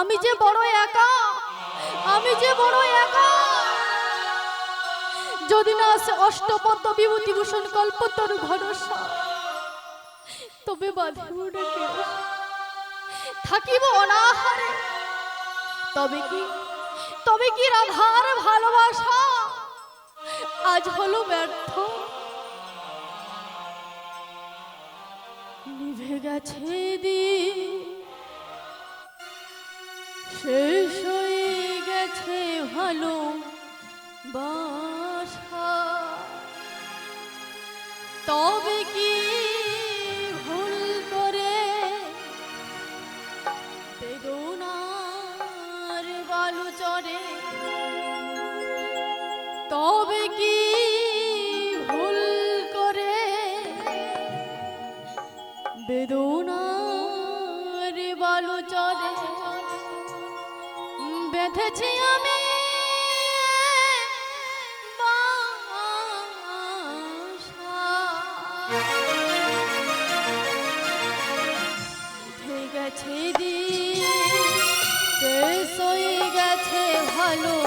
আমি যে বড় একা, আমি যে বড় একা। যদি না আছে অষ্টপদ্ম বিভূতিভূষণ কল্পতরু ভরসা, তবে বাঁধিবুড়াকে থাকিব অনাহারে। তবে কি তবে কি রাধার ভালোবাসা? আজ হলো ব্যর্থ। নিভে গেছে দিন। শেষ হয়ে গেছে ভালো বাসা। তবে কি Salud.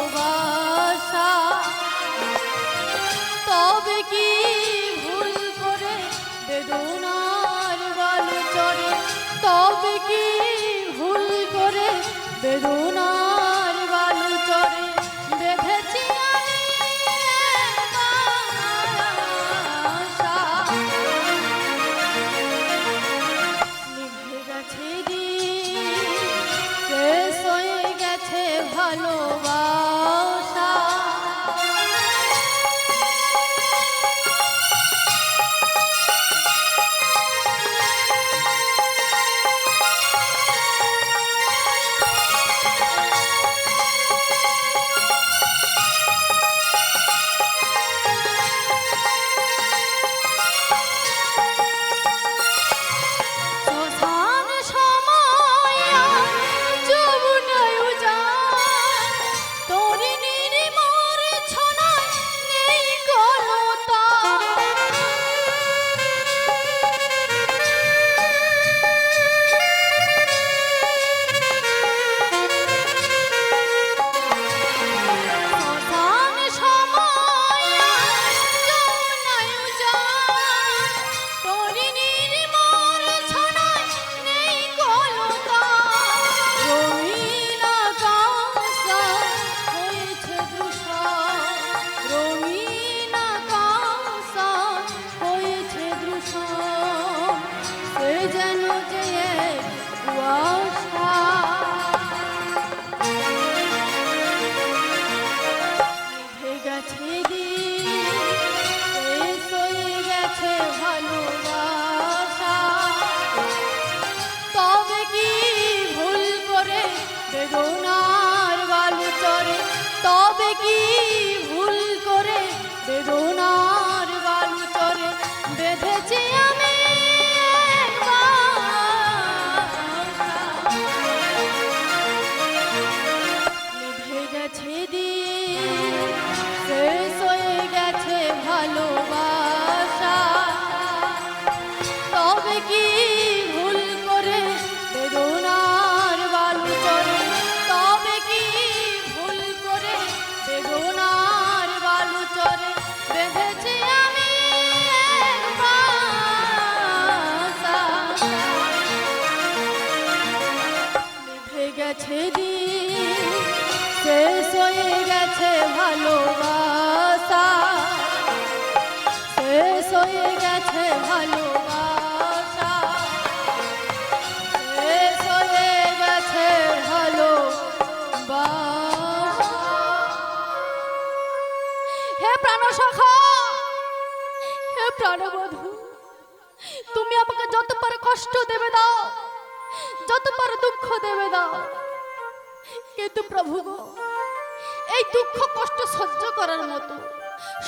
প্রাণবধু তুমি আমাকে যত কষ্ট দেবে দাও যত দুঃখ দেবে দাও। কিন্তু প্রভু এই দুঃখ কষ্ট সহ্য করার মতো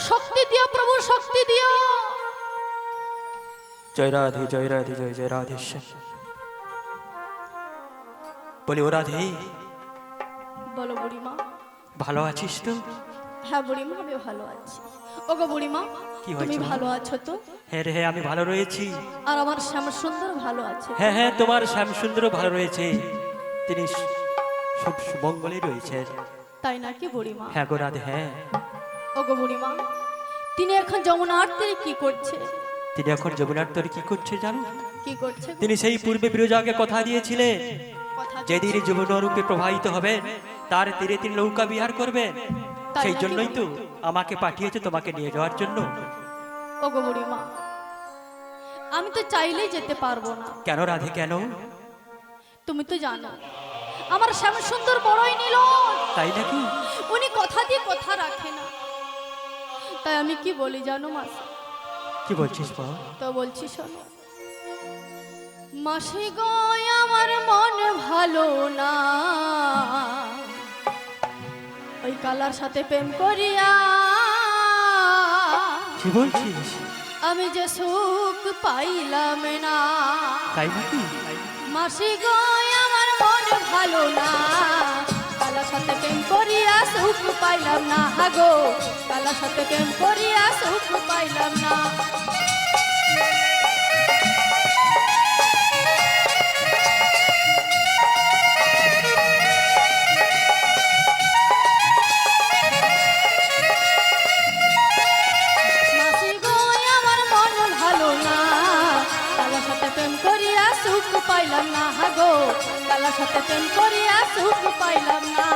শক্তি দিও প্রভু শক্তি দিও। জয় রাধে জয় রাধে জয় জয় রাধেশ্বর বলি ও রাধে। বলো ভালো আছিস তো? হ্যাঁ বুড়িমা আমি ভালো আছি। ওগো বুড়িমা কি তুমি ভালো আছো তো? হ্যাঁ রে আমি ভালো রয়েছি। আর আমার শ্যাম সুন্দর ভালো আছে। হ্যাঁ হ্যাঁ তোমার শ্যামসুন্দর ভালো রয়েছে। তিনি সব রয়েছে তাই নাকি বুড়িমা? হ্যাঁ গো রাধে হ্যাঁ। বুড়িমা তিনি এখন যমুনার তীরে কি করছে? তিনি এখন যমুনার কি করছে জানো? কি করছে তিনি সেই পূর্বে বিরজাকে কথা দিয়েছিলেন। যেদিন যমুনা রূপে প্রবাহিত হবেন তার তীরে তিনি নৌকা বিহার করবেন। সেই জন্যই তো আমাকে পাঠিয়েছে তোমাকে নিয়ে যাওয়ার জন্য। ওগো বুড়িমা আমি তো চাইলেই যেতে পারব না। কেন রাধে কেন? তুমি তো জানো আমার শ্যাম সুন্দর বড়ই নিল তাই নাকি? উনি কথা দিয়ে কথা রাখে না। তাই আমি কি বলি জানো মাস কি বলছিস বল? তো বলছি শোনো মাসি গো আমার মন ভালো না। ওই কালার সাথে প্রেম করিয়া। কি বলছিস? আমি যে সুখ পাইলাম না। তাই নাকি? মাসি গো আমার মন ভালো না। কালার সাথে প্রেম করিয়া সুখ পাইলাম না। হাগো কালার সাথে প্রেম করিয়া সুখ পাইলাম না। কালার সাথে প্রেম করিয়া সুখ পাইলাম না।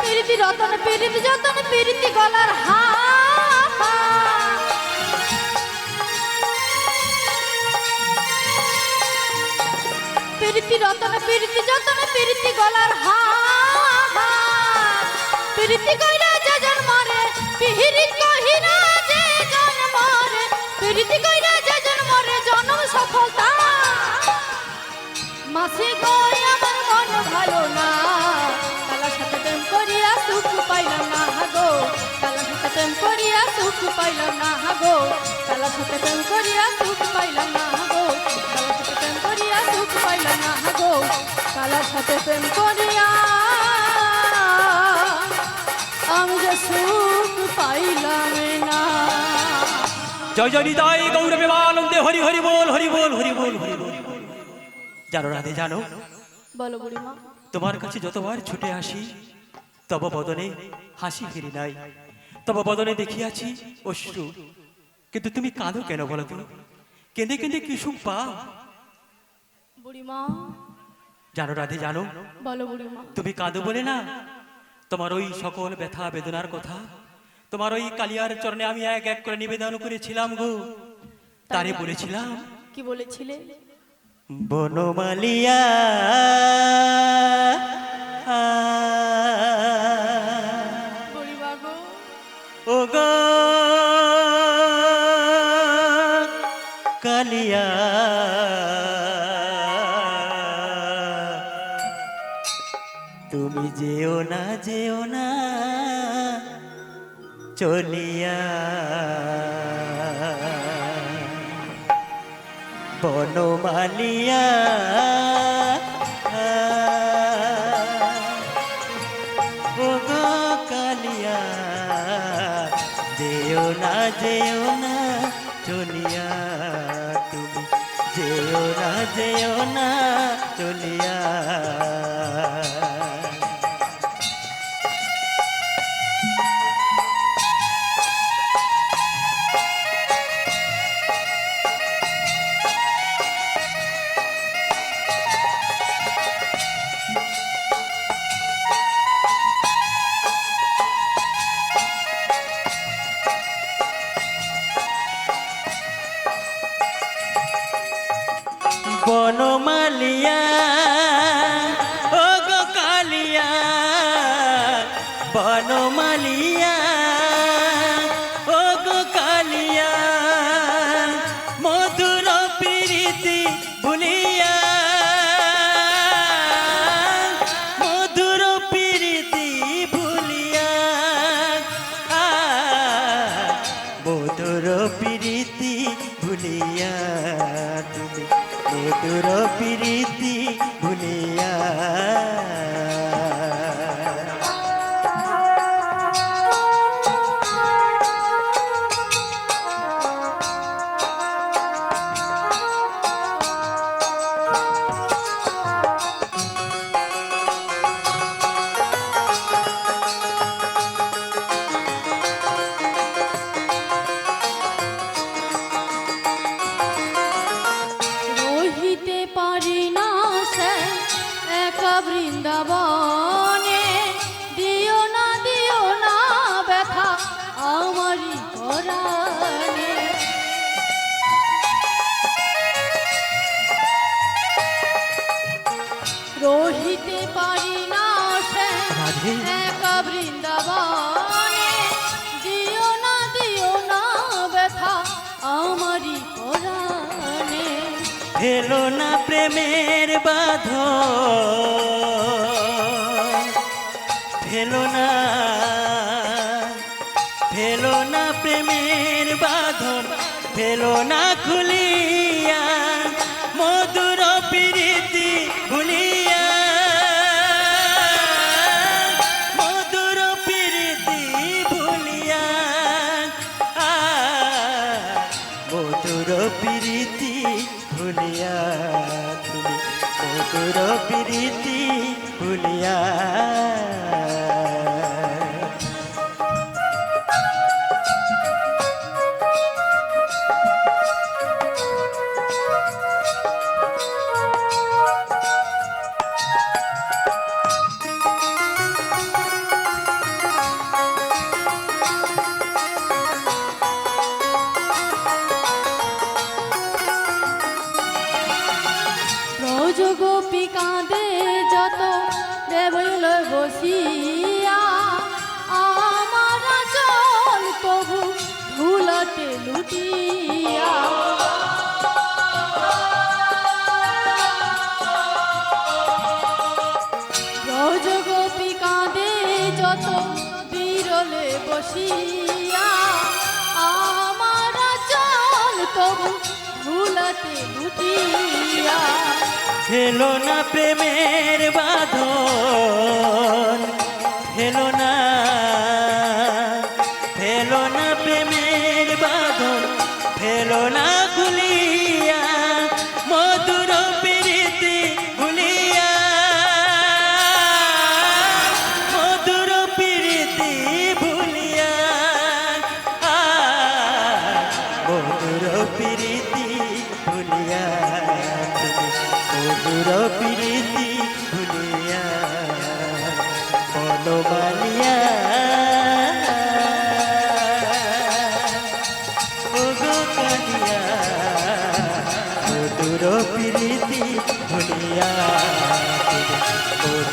পিরিতি রতন যতন পিরিতি গলার হা পিরিতি, রতন পিরিতি, যতন পিরিতি, গলার হা পিরিতি কইরা যে জন মরে, পিহিরি কহিরা যে জন মরে। পিরিতি কইরা যে জন মরে, জনম সফলতা। মাসি গো আমার মন ভালো না। কালার সাথে প্রেম করিয়া সুখ পাইলাম না হাগো কালার সাথে প্রেম করিয়া সুখ পাইলাম না কালার সাথে প্রেম করিয়া সুখ পাইলাম না। সাথে প্রেম করিয়া। আমি যে সুখ পাইলাম না। জয় জয় নিতাই গৌরবে আনন্দে হরি হরি বল হরি বল হরি বল হরি বল। জানো রাধে জানো? বলো বুড়িমা। তোমার কাছে যতবার ছুটে আসি তব বদনে হাসি ফিরি নাই। তব বদনে দেখিয়াছি অশ্রু। কিন্তু তুমি কাঁদো কেন বলো তো? কেঁদে কেঁদে কি সুখ পাও? বুড়িমা জানো রাধে জানো? বলো বুড়িমা তুমি কাঁদো বলে না? তোমার ওই সকল ব্যথা বেদনার কথা তোমার ওই কালিয়ার চরণে আমি এক এক করে নিবেদন করেছিলাম গো। তারে বলেছিলাম। কি বলেছিলে? বনমালিয়া যেও না যেও না, চলিয়া। বনমালিয়া কালিয়া, যেও না যেও না, চলিয়া তুমি। যেও না যেও না, চলিয়া। মধুর প্রীতি ভুলিয়া প্রেমের বাধ ফেলো না ফেলো না প্রেমের বাঁধন। ফেলো না বসিয়া আমার চল তবু ধুলতে লুটিয়া। বসিয়া। আমার চল তবু ধুলতে লুটিয়া। ফেলো না প্রেমের বাঁধন ফেলো না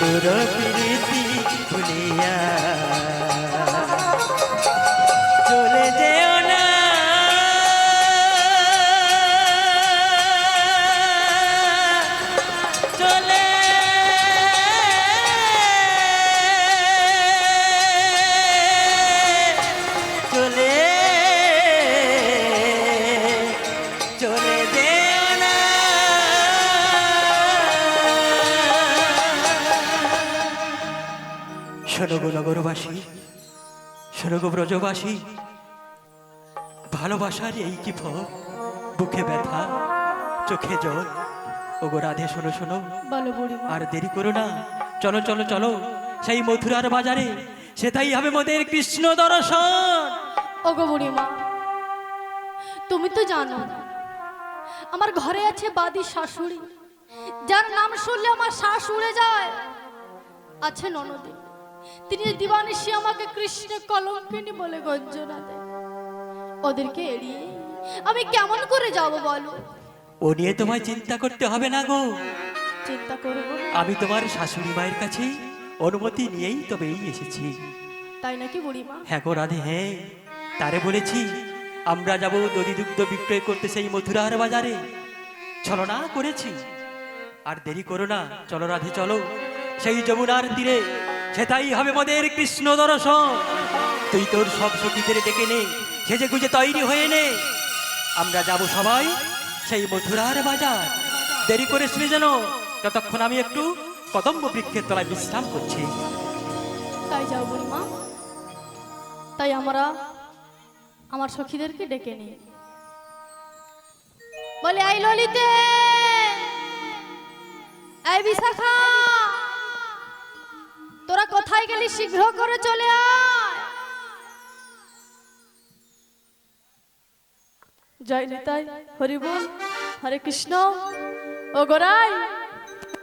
মধুর প্রীতি ভুলিয়া শোনো নগরবাসী শোনো গো ব্রজবাসী ভালোবাসার এই কি ফল? বুকে ব্যথা চোখে জল। ও গো রাধে শোনো শোনো। আর দেরি করো না। চলো চলো চলো। সেই মথুরার বাজারে সেটাই হবে মোদের কৃষ্ণ দর্শন। ওগো বুড়িমা তুমি তো জানো আমার ঘরে আছে বাদি শাশুড়ি। যার নাম শুনলে আমার শ্বাস উড়ে যায়। আছে ননদী। তিনি দিবানিশি আমাকে কৃষ্ণ কলঙ্কিনী বলে গঞ্জনা দেয়। ওদেরকে এড়িয়ে আমি কেমন করে যাব বলো? ও নিয়ে তোমায় চিন্তা করতে হবে না গো। চিন্তা করব। আমি তোমার শাশুড়ি মায়ের কাছে অনুমতি নিয়েই তবেই এসেছি। তাই নাকি বুড়িমা? হ্যাঁ গো রাধে হ্যাঁ। তারে বলেছি আমরা যাব দধি দুগ্ধ বিক্রয় করতে সেই মথুরার বাজারে। চলো না করেছি। আর দেরি করো না। চলো রাধে চলো। সেই যমুনার তীরে সেটাই হবে মোদের কৃষ্ণ দর্শন। তুই তোর সব সখীদের ডেকে নে, সেজে গুজে তৈরি হয়ে নে। আমরা যাব সবাই সেই মথুরার বাজার। দেরি করে শুনে যেন ততক্ষণ আমি একটু কদম্ব বৃক্ষের তলায় বিশ্রাম করছি। তাই যাও বুড়িমা। তাই আমরা আমার সখীদেরকে ডেকে নিই বলে আই ললিতে! আই বিশাখা! কোথায় গেলি? শীঘ্র করে চলে আয়। জয় নিতাই হরি বল হরে কৃষ্ণ। ও গোরাই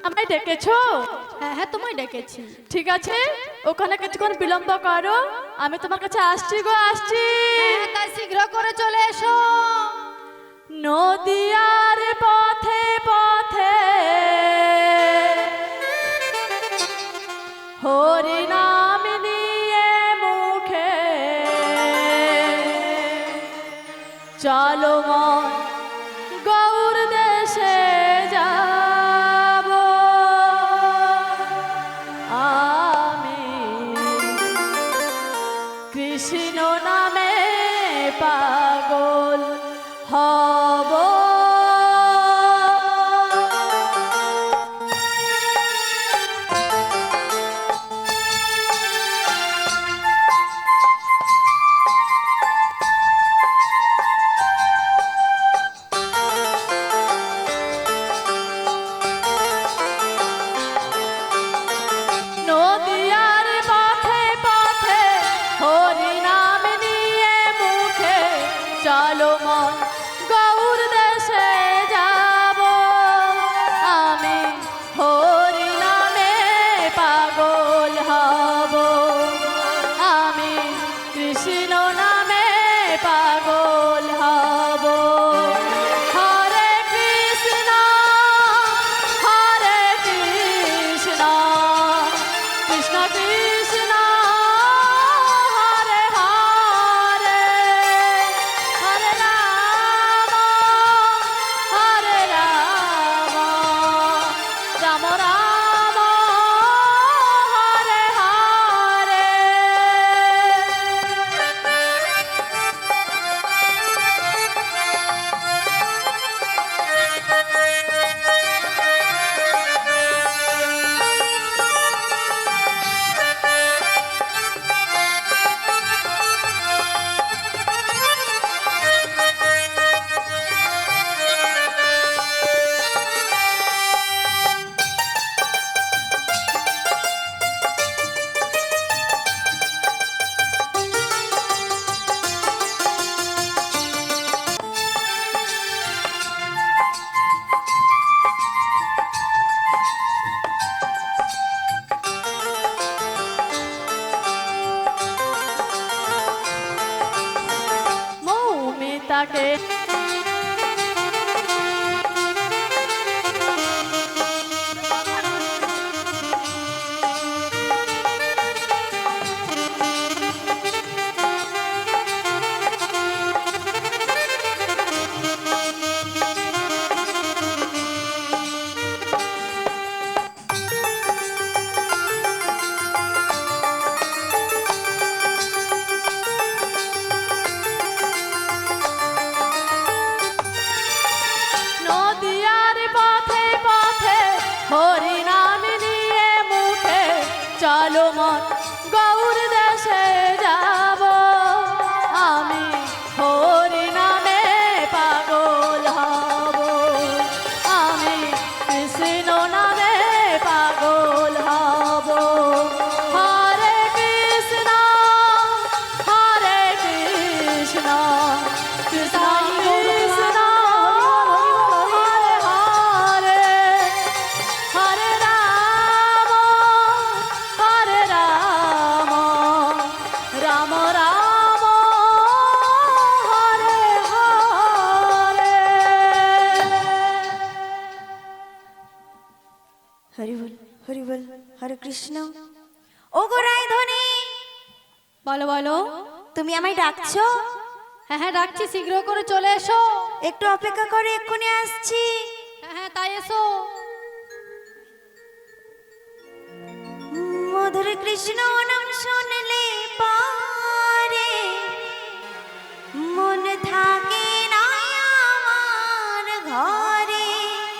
আমায় ডেকেছো? হ্যাঁ হ্যাঁ তোমায় ডেকেছি। ঠিক আছে ওখানে কিছুক্ষণ বিলম্ব করো আমি তোমার কাছে আসছি গো আসছি। তাই শীঘ্র করে চলে এসো। নদিয়ার পথে কৃষ্ণ নামে পাগল। মৌমিতাকে তুমি আমায় ডাকছো? হ্যাঁ হ্যাঁ ডাকছি শীঘ্র করে চলে এসো। একটু অপেক্ষা করে এক্ষুনি আসছি। হ্যাঁ হ্যাঁ তাই এসো। মধুর কৃষ্ণ নাম শুনলে